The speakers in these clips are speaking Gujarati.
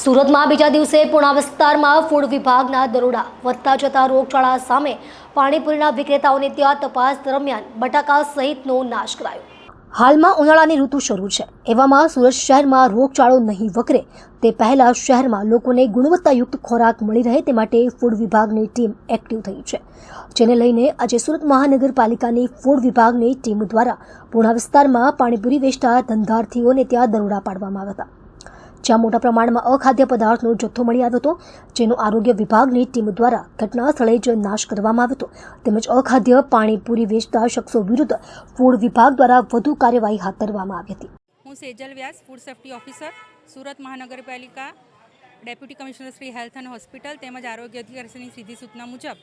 સુરતમાં બીજા દિવસે પૂણા વિસ્તારમાં ફૂડ વિભાગના દરોડા વધતા જતા રોગચાળા સામે પાણીપુરીના વિક્રેતાઓને ત્યાં તપાસ દરમિયાન બટાકા સહિતનો નાશ કરાયો. હાલમાં ઉનાળાની ઋતુ શરૂ છે. એવામાં સુરત શહેરમાં રોગચાળો નહીં વકરે. તે પહેલા શહેરમાં લોકોને ગુણવત્તાયુક્ત ખોરાક મળી રહે તે માટે ફૂડ વિભાગની ટીમ એક્ટિવ થઈ છે. જેને લઈને આજે સુરત મહાનગરપાલિકાની ફૂડ વિભાગની ટીમ દ્વારા પૂર્ણા વિસ્તારમાં પાણીપુરી વેચતા ધંધાર્થીઓને ત્યાં દરોડા પાડવામાં આવ્યા હતા. જ્યાં મોટા પ્રમાણમાં અખાદ્ય પદાર્થનો જથ્થો મળી આવ્યો હતો, જેનો આરોગ્ય વિભાગની ટીમ દ્વારા ઘટના સ્થળે જ નાશ કરવામાં આવ્યો હતો. તેમજ અખાદ્ય પાણીપુરી વેચતા શખ્સો વિરુદ્ધ ફૂડ વિભાગ દ્વારા વધુ કાર્યવાહી હાથ ધરવામાં આવી હતી. હું Sejal Vyas, food safety officer, Surat મહાનગરપાલિકા ડેપ્યુટી કમિશનર શ્રી હેલ્થ અને હોસ્પિટલ તેમજ આરોગ્ય અધિકારીની સીધી સૂચના મુજબ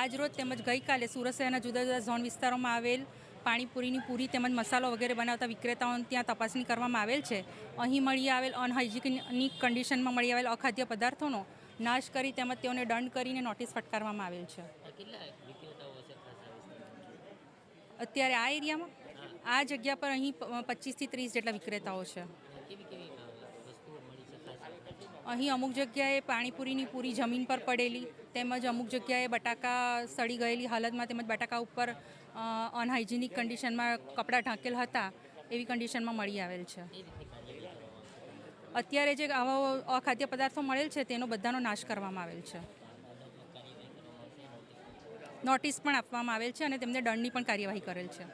આજરોજ તેમજ ગઈકાલે સુરત શહેરના જુદા જુદા ઝોન વિસ્તારોમાં આવેલ પાણીપુરીની પૂરી તેમજ મસાલો વગેરે બનાવતા વિક્રેતાઓને ત્યાં તપાસણી કરવામાં આવેલ છે. અહીં મળી આવેલ અનહાઇજિનિક કન્ડિશનમાં મળી આવેલ અખાદ્ય પદાર્થોનો નાશ કરી તેમજ તેઓને દંડ કરીને નોટિસ ફટકારવામાં આવેલ છે. અત્યારે આ એરિયામાં? આ જગ્યા પર અહીં પચીસથી ત્રીસ જેટલા વિક્રેતાઓ છે. અહીં અમુક જગ્યાએ પાણીપુરીની પૂરી જમીન પર પડેલી, તેમજ અમુક જગ્યાએ બટાકા સડી ગયેલી હાલતમાં તેમજ બટાકા ઉપર અનહાઇજેનિક કન્ડિશનમાં કપડાં ઢાંકેલ હતા, એવી કન્ડિશનમાં મળી આવેલ છે. અત્યારે જે આવા અખાદ્ય પદાર્થો મળેલ છે, તેનો બધાનો નાશ કરવામાં આવેલ છે. નોટિસ પણ આપવામાં આવેલ છે અને તેમને દંડની પણ કાર્યવાહી કરેલ છે.